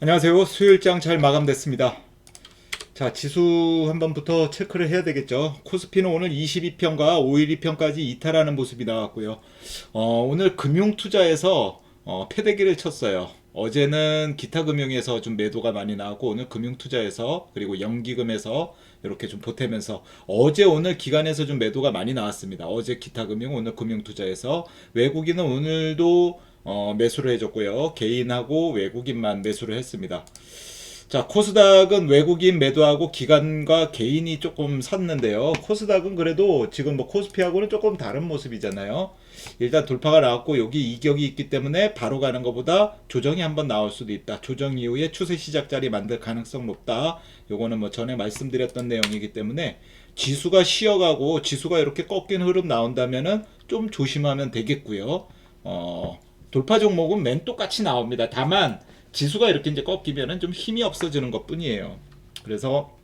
안녕하세요. 수요일장 잘 마감됐습니다. 자, 지수 한번부터 체크를 해야 되겠죠. 코스피는 오늘 22평과 512평까지 이탈하는 모습이 나왔고요. 어, 오늘 금융투자에서 어, 패대기를 쳤어요. 어제는 기타금융에서 좀 매도가 많이 나왔고 오늘 금융투자에서 그리고 연기금에서 이렇게 좀 보태면서 어제 오늘 기관에서 좀 매도가 많이 나왔습니다. 어제 기타금융 오늘 금융투자에서 외국인은 오늘도 어, 매수를 해줬고요. 개인하고 외국인만 매수를 했습니다. 자, 코스닥은 외국인 매도하고 기관과 개인이 조금 샀는데요. 코스닥은 그래도 지금 뭐 코스피하고는 조금 다른 모습이잖아요. 일단 돌파가 나왔고 여기 이격이 있기 때문에 바로 가는 것보다 조정이 한번 나올 수도 있다. 조정 이후에 추세 시작 자리 만들 가능성 높다. 요거는 뭐 전에 말씀드렸던 내용이기 때문에 지수가 쉬어가고 지수가 이렇게 꺾인 흐름 나온다면은 좀 조심하면 되겠고요. 어, 돌파 종목은 맨 똑같이 나옵니다. 다만 지수가 이렇게 이제 꺾이면은 좀 힘이 없어지는 것 뿐이에요. 그래서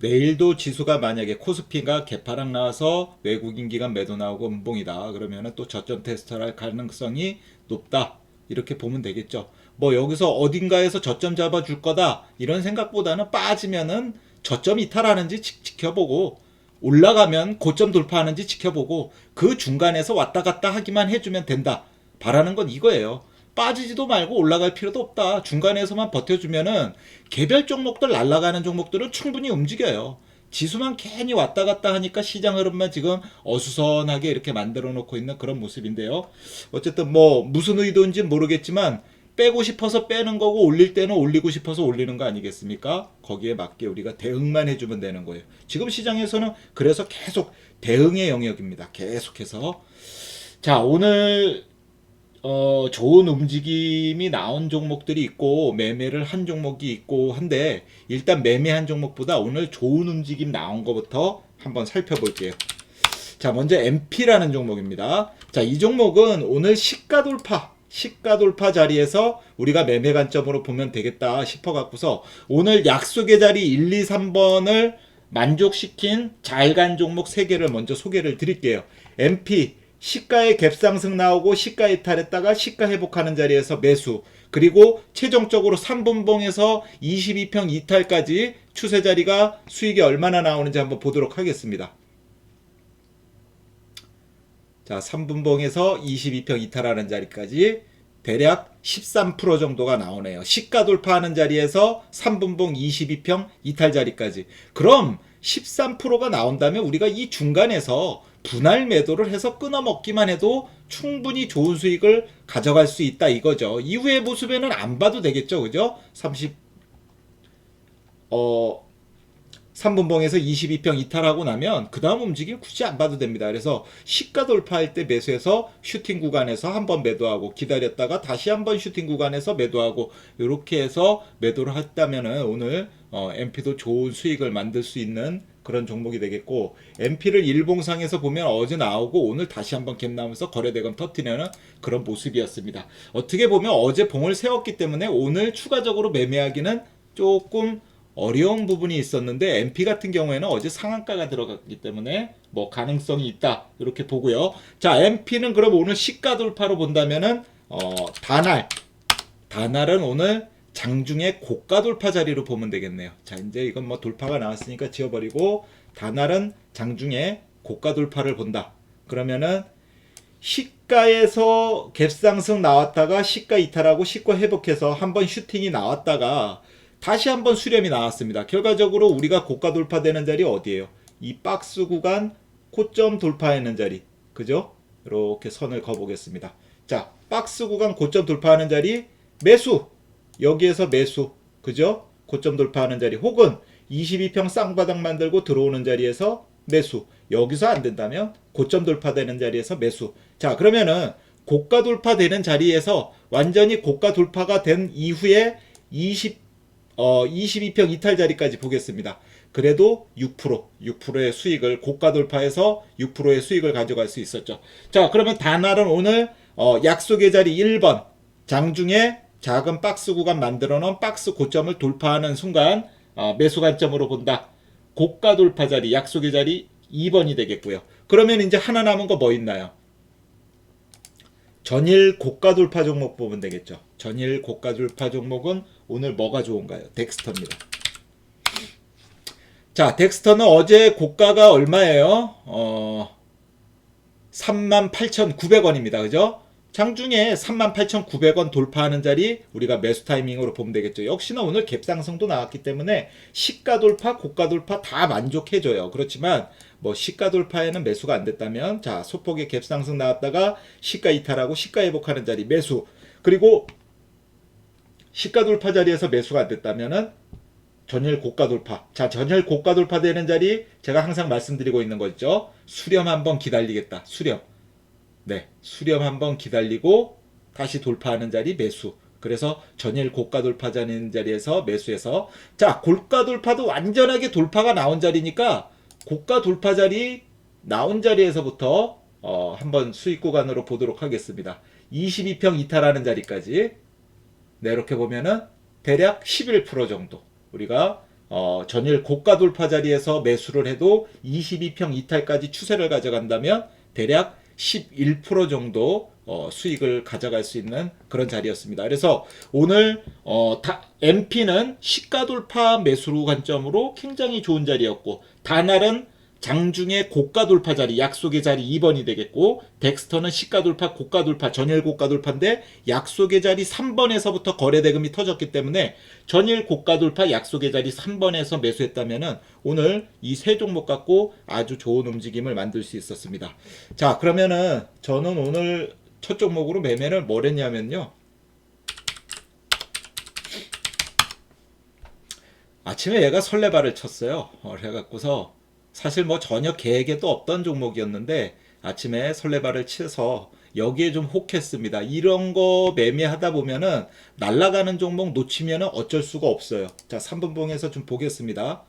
내일도 지수가 만약에 코스피가 개파락 나와서 외국인 기관 매도 나오고 음봉이다. 그러면은 또 저점 테스트를 할 가능성이 높다. 이렇게 보면 되겠죠. 뭐 여기서 어딘가에서 저점 잡아줄 거다. 이런 생각보다는 빠지면은 저점 이탈하는지 지- 지켜보고 올라가면 고점 돌파하는지 지켜보고 그 중간에서 왔다 갔다 하기만 해주면 된다. 바라는 건 이거예요. 빠지지도 말고 올라갈 필요도 없다. 중간에서만 버텨주면은 개별 종목들 날아가는 종목들은 충분히 움직여요. 지수만 괜히 왔다 갔다 하니까 시장 흐름만 지금 어수선하게 이렇게 만들어 놓고 있는 그런 모습인데요. 어쨌든 뭐 무슨 의도인지 모르겠지만 빼고 싶어서 빼는 거고 올릴 때는 올리고 싶어서 올리는 거 아니겠습니까? 거기에 맞게 우리가 대응만 해주면 되는 거예요. 지금 시장에서는 그래서 계속 대응의 영역입니다. 계속해서 자 오늘 어, 좋은 움직임이 나온 종목들이 있고 매매를 한 종목이 있고 한데 일단 매매한 종목보다 오늘 좋은 움직임 나온 것부터 한번 살펴볼게요. 자, 먼저 MP라는 종목입니다. 자, 이 종목은 오늘 시가 돌파, 시가 돌파 자리에서 우리가 매매 관점으로 보면 되겠다 싶어 갖고서 오늘 약속의 자리 1, 2, 3번을 만족시킨 잘 간 종목 3개를 먼저 소개를 드릴게요. MP 시가의 갭상승 나오고 시가 이탈했다가 시가 회복하는 자리에서 매수 그리고 최종적으로 3분봉에서 22평 이탈까지 추세 자리가 수익이 얼마나 나오는지 한번 보도록 하겠습니다. 자, 3분봉에서 22평 이탈하는 자리까지 대략 13% 정도가 나오네요. 시가 돌파하는 자리에서 3분봉 22평 이탈 자리까지. 그럼 13%가 나온다면 우리가 이 중간에서 분할 매도를 해서 끊어 먹기만 해도 충분히 좋은 수익을 가져갈 수 있다 이거죠. 이후의 모습에는 안 봐도 되겠죠. 그죠? 30, 어, 3분봉에서 22평 이탈하고 나면 그 다음 움직임 굳이 안 봐도 됩니다. 그래서 시가 돌파할 때 매수해서 슈팅 구간에서 한번 매도하고 기다렸다가 다시 한번 슈팅 구간에서 매도하고 이렇게 해서 매도를 했다면은 오늘 어, MP도 좋은 수익을 만들 수 있는 그런 종목이 되겠고 MP를 일봉상에서 보면 어제 나오고 오늘 다시 한번 갭 나오면서 거래대금 터트리는 그런 모습이었습니다. 어떻게 보면 어제 봉을 세웠기 때문에 오늘 추가적으로 매매하기는 조금 어려운 부분이 있었는데 MP 같은 경우에는 어제 상한가가 들어갔기 때문에 뭐 가능성이 있다 이렇게 보고요. 자 MP는 그럼 오늘 시가 돌파로 본다면은 어 다날 다날은 오늘 장중에 고가 돌파 자리로 보면 되겠네요. 자 이제 이건 뭐 돌파가 나왔으니까 지워버리고 다날은 장중에 고가 돌파를 본다. 그러면은 시가에서 갭상승 나왔다가 시가 이탈하고 시가 회복해서 한번 슈팅이 나왔다가 다시 한번 수렴이 나왔습니다. 결과적으로 우리가 고가 돌파되는 자리 어디예요? 이 박스 구간 고점 돌파하는 자리. 그죠? 이렇게 선을 그어보겠습니다. 자, 박스 구간 고점 돌파하는 자리 매수. 여기에서 매수. 그죠? 고점 돌파하는 자리 혹은 22평 쌍바닥 만들고 들어오는 자리에서 매수. 여기서 안 된다면 고점 돌파되는 자리에서 매수. 자, 그러면은 고가 돌파되는 자리에서 완전히 고가 돌파가 된 이후에 20 어, 22평 이탈 자리까지 보겠습니다. 그래도 6%, 6%의 수익을 고가 돌파해서 6%의 수익을 가져갈 수 있었죠. 자, 그러면 다날은 오늘 어, 약속의 자리 1번 장중에 작은 박스 구간 만들어 놓은 박스 고점을 돌파하는 순간 어, 매수 관점으로 본다. 고가 돌파 자리, 약속의 자리 2번이 되겠고요. 그러면 이제 하나 남은 거 뭐 있나요? 전일 고가 돌파 종목 보면 되겠죠. 전일 고가 돌파 종목은 오늘 뭐가 좋은가요? 덱스터입니다. 자, 덱스터는 어제 고가가 얼마예요? 어, 38,900원입니다. 그죠? 장중에 38,900원 돌파하는 자리 우리가 매수 타이밍으로 보면 되겠죠. 역시나 오늘 갭상승도 나왔기 때문에 시가 돌파, 고가 돌파 다 만족해줘요. 그렇지만 뭐 시가 돌파에는 매수가 안 됐다면 자 소폭의 갭상승 나왔다가 시가 이탈하고 시가 회복하는 자리 매수 그리고 시가 돌파 자리에서 매수가 안 됐다면은 전일 고가 돌파. 자, 전일 고가 돌파되는 자리 제가 항상 말씀드리고 있는 거 있죠. 수렴 한번 기다리겠다. 수렴. 네, 수렴 한번 기다리고 다시 돌파하는 자리 매수. 그래서 전일 고가 돌파 자는 자리에서 매수해서 자, 고가 돌파도 완전하게 돌파가 나온 자리니까 고가 돌파 자리 나온 자리에서부터 어, 한번 수익 구간으로 보도록 하겠습니다. 22평 이탈하는 자리까지 네, 이렇게 보면은 대략 11% 정도 우리가 어, 전일 고가 돌파 자리에서 매수를 해도 22평 이탈까지 추세를 가져간다면 대략 11% 정도 어, 수익을 가져갈 수 있는 그런 자리였습니다. 그래서 오늘 어, 다, MP는 시가 돌파 매수로 관점으로 굉장히 좋은 자리였고 다날은 장중에 고가 돌파 자리 약속의 자리 2번이 되겠고 덱스터는 시가 돌파 고가 돌파 전일 고가 돌파인데 약속의 자리 3번에서부터 거래 대금이 터졌기 때문에 전일 고가 돌파 약속의 자리 3번에서 매수했다면은 오늘 이 세 종목 갖고 아주 좋은 움직임을 만들 수 있었습니다. 자 그러면은 저는 오늘 첫 종목으로 매매를 뭘 했냐면요. 아침에 얘가 설레발을 쳤어요. 어, 그래갖고서 사실 뭐 전혀 계획에도 없던 종목이었는데 아침에 설레발을 쳐서 여기에 좀 혹했습니다. 이런 거 매매하다 보면은 날아가는 종목 놓치면은 어쩔 수가 없어요. 자, 3분봉에서 좀 보겠습니다.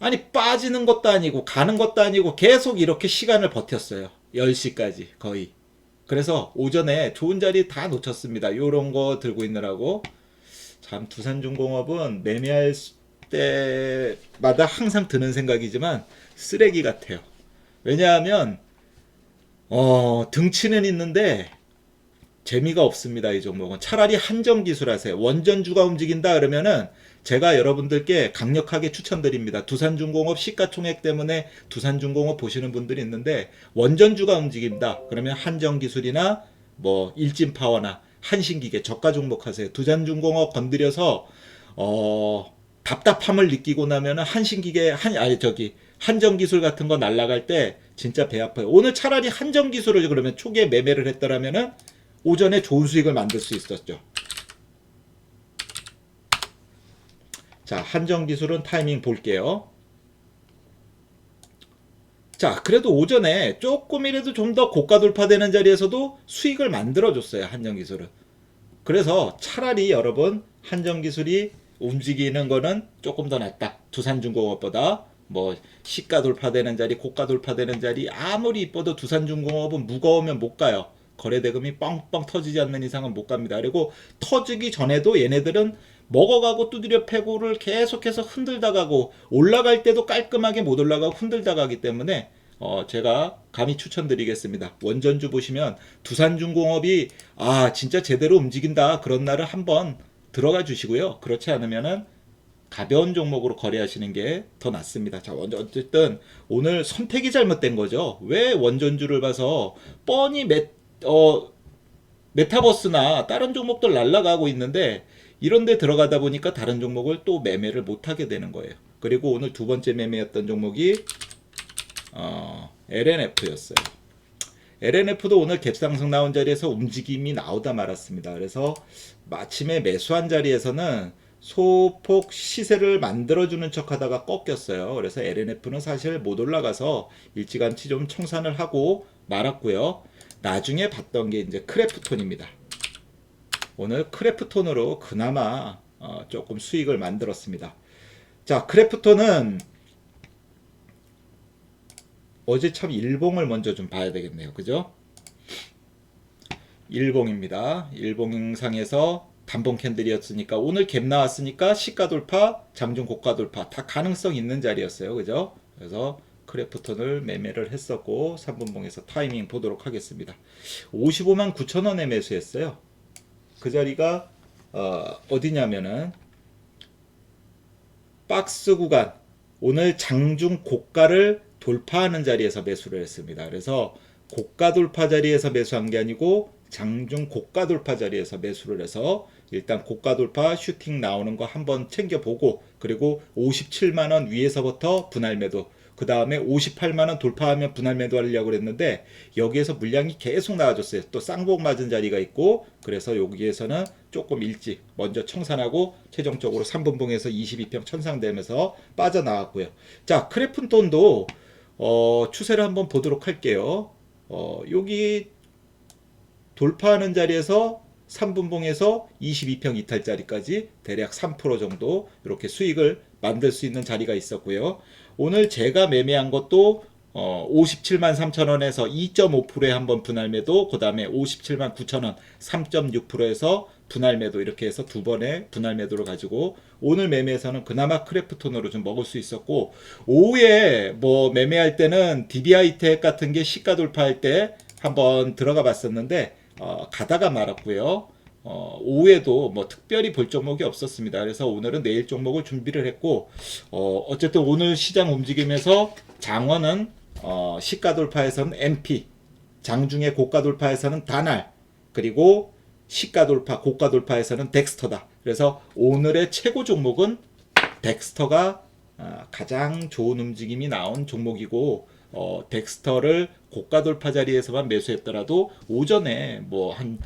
아니 빠지는 것도 아니고 가는 것도 아니고 계속 이렇게 시간을 버텼어요. 10시까지 거의. 그래서 오전에 좋은 자리 다 놓쳤습니다. 요런 거 들고 있느라고. 참 두산중공업은 매매할 수- 때마다 항상 드는 생각이지만 쓰레기 같아요. 왜냐하면 어, 등치는 있는데 재미가 없습니다. 이 종목은 차라리 한정 기술 하세요. 원전주가 움직인다 그러면은 제가 여러분들께 강력하게 추천드립니다. 두산중공업 시가총액 때문에 두산중공업 보시는 분들이 있는데 원전주가 움직인다. 그러면 한정 기술이나 뭐 일진 파워나 한신기계 저가 종목 하세요. 두산중공업 건드려서 어 답답함을 느끼고 나면은 한신기계 한 아니 저기 한정 기술 같은 거 날라갈 때 진짜 배 아파요. 오늘 차라리 한정 기술을 그러면 초기에 매매를 했더라면은 오전에 좋은 수익을 만들 수 있었죠. 자, 한정 기술은 타이밍 볼게요. 자, 그래도 오전에 조금이라도 좀 더 고가 돌파되는 자리에서도 수익을 만들어줬어요, 한정 기술은. 그래서 차라리 여러분, 한정 기술이 움직이는 거는 조금 더 낫다. 두산중공업보다 뭐 시가 돌파되는 자리, 고가 돌파되는 자리 아무리 이뻐도 두산중공업은 무거우면 못 가요. 거래 대금이 뻥뻥 터지지 않는 이상은 못 갑니다. 그리고 터지기 전에도 얘네들은 먹어가고 두드려 패고를 계속해서 흔들다 가고 올라갈 때도 깔끔하게 못 올라가고 흔들다 가기 때문에 어 제가 감히 추천드리겠습니다. 원전주 보시면 두산중공업이 아 진짜 제대로 움직인다 그런 날을 한번 들어가 주시고요. 그렇지 않으면은 가벼운 종목으로 거래하시는 게 더 낫습니다. 자, 어쨌든 오늘 선택이 잘못된 거죠. 왜 원전주를 봐서 뻔히 메, 어, 메타버스나 다른 종목들 날라가고 있는데 이런 데 들어가다 보니까 다른 종목을 또 매매를 못 하게 되는 거예요. 그리고 오늘 두 번째 매매였던 종목이 어, LNF였어요. LNF도 오늘 갭상승 나온 자리에서 움직임이 나오다 말았습니다. 그래서 마침에 매수한 자리에서는 소폭 시세를 만들어주는 척 하다가 꺾였어요. 그래서 LNF는 사실 못 올라가서 일찌감치 좀 청산을 하고 말았고요. 나중에 봤던 게 이제 크래프톤입니다. 오늘 크래프톤으로 그나마 어, 조금 수익을 만들었습니다. 자, 크래프톤은 어제 참 일봉을 먼저 좀 봐야 되겠네요. 그죠? 일봉입니다. 일봉상에서 단봉 캔들이었으니까 오늘 갭 나왔으니까 시가 돌파, 장중 고가 돌파 다 가능성 있는 자리였어요. 그죠? 그래서 크래프톤을 매매를 했었고 3분봉에서 타이밍 보도록 하겠습니다. 55만 9천 원에 매수했어요. 그 자리가 어, 어디냐면은 박스 구간 오늘 장중 고가를 돌파하는 자리에서 매수를 했습니다. 그래서 고가 돌파 자리에서 매수한 게 아니고 장중 고가 돌파 자리에서 매수를 해서 일단 고가 돌파 슈팅 나오는 거 한번 챙겨보고 그리고 57만 원 위에서부터 분할 매도 그 다음에 58만 원 돌파하면 분할 매도 하려고 그랬는데 여기에서 물량이 계속 나와줬어요. 또 쌍복 맞은 자리가 있고 그래서 여기에서는 조금 일찍 먼저 청산하고 최종적으로 3분봉에서 22평 천상되면서 빠져나왔고요. 자 크래픈톤도 어, 추세를 한번 보도록 할게요. 어, 여기 돌파하는 자리에서 3분봉에서 22평 이탈자리까지 대략 3% 정도 이렇게 수익을 만들 수 있는 자리가 있었고요. 오늘 제가 매매한 것도 어, 57만 3천 원에서 2.5%에 한번 분할 매도, 그 다음에 57만 9천 원 3.6%에서 분할 매도 이렇게 해서 두 번의 분할 매도를 가지고 오늘 매매에서는 그나마 크래프톤으로 좀 먹을 수 있었고 오후에 뭐 매매할 때는 DBI 텍 같은 게 시가 돌파할 때 한번 들어가 봤었는데 어, 가다가 말았고요. 어, 오후에도 뭐 특별히 볼 종목이 없었습니다. 그래서 오늘은 내일 종목을 준비를 했고 어, 어쨌든 오늘 시장 움직임에서 장원은 어, 시가 돌파에서는 MP, 장중에 고가 돌파에서는 다날, 그리고 시가 돌파, 고가 돌파에서는 덱스터다. 그래서 오늘의 최고 종목은 덱스터가 아, 가장 좋은 움직임이 나온 종목이고 어, 덱스터를 고가 돌파 자리에서만 매수했더라도 오전에 뭐 한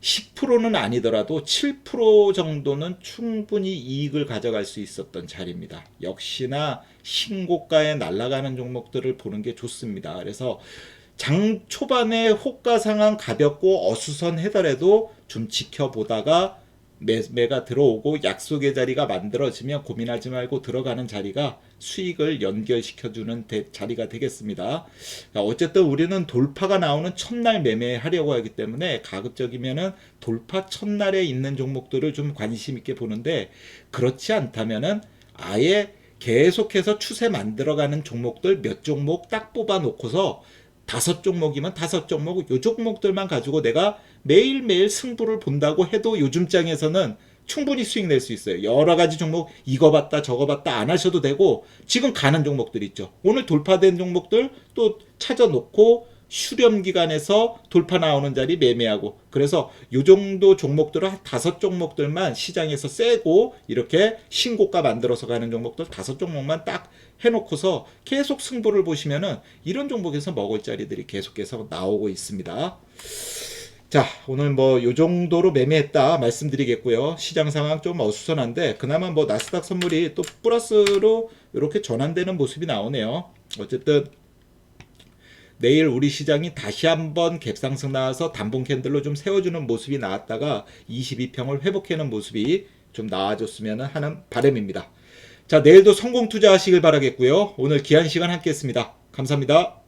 10%는 아니더라도 7% 정도는 충분히 이익을 가져갈 수 있었던 자리입니다. 역시나 신고가에 날아가는 종목들을 보는 게 좋습니다. 그래서 장 초반에 호가 상황 가볍고 어수선하더라도 좀 지켜보다가 매매가 들어오고 약속의 자리가 만들어지면 고민하지 말고 들어가는 자리가 수익을 연결시켜주는 대- 자리가 되겠습니다. 자, 어쨌든 우리는 돌파가 나오는 첫날 매매하려고 하기 때문에 가급적이면은 돌파 첫날에 있는 종목들을 좀 관심 있게 보는데 그렇지 않다면은 아예 계속해서 추세 만들어가는 종목들 몇 종목 딱 뽑아 놓고서 다섯 종목이면 다섯 종목 요 종목들만 가지고 내가 매일매일 승부를 본다고 해도 요즘 장에서는 충분히 수익 낼 수 있어요. 여러 가지 종목 이거 봤다 저거 봤다 안 하셔도 되고 지금 가는 종목들 있죠. 오늘 돌파된 종목들 또 찾아놓고 수렴 기간에서 돌파 나오는 자리 매매하고 그래서 요 정도 종목들을 한 다섯 종목들만 시장에서 세고 이렇게 신고가 만들어서 가는 종목들 다섯 종목만 딱 해놓고서 계속 승부를 보시면은 이런 종목에서 먹을 자리들이 계속해서 나오고 있습니다. 자, 오늘 뭐 요 정도로 매매했다 말씀드리겠고요. 시장 상황 좀 어수선한데 그나마 뭐 나스닥 선물이 또 플러스로 이렇게 전환되는 모습이 나오네요. 어쨌든 내일 우리 시장이 다시 한번 갭상승 나와서 단봉 캔들로 좀 세워주는 모습이 나왔다가 22평을 회복하는 모습이 좀 나와줬으면 하는 바람입니다. 자, 내일도 성공 투자하시길 바라겠고요. 오늘 귀한 시간 함께 했습니다. 감사합니다.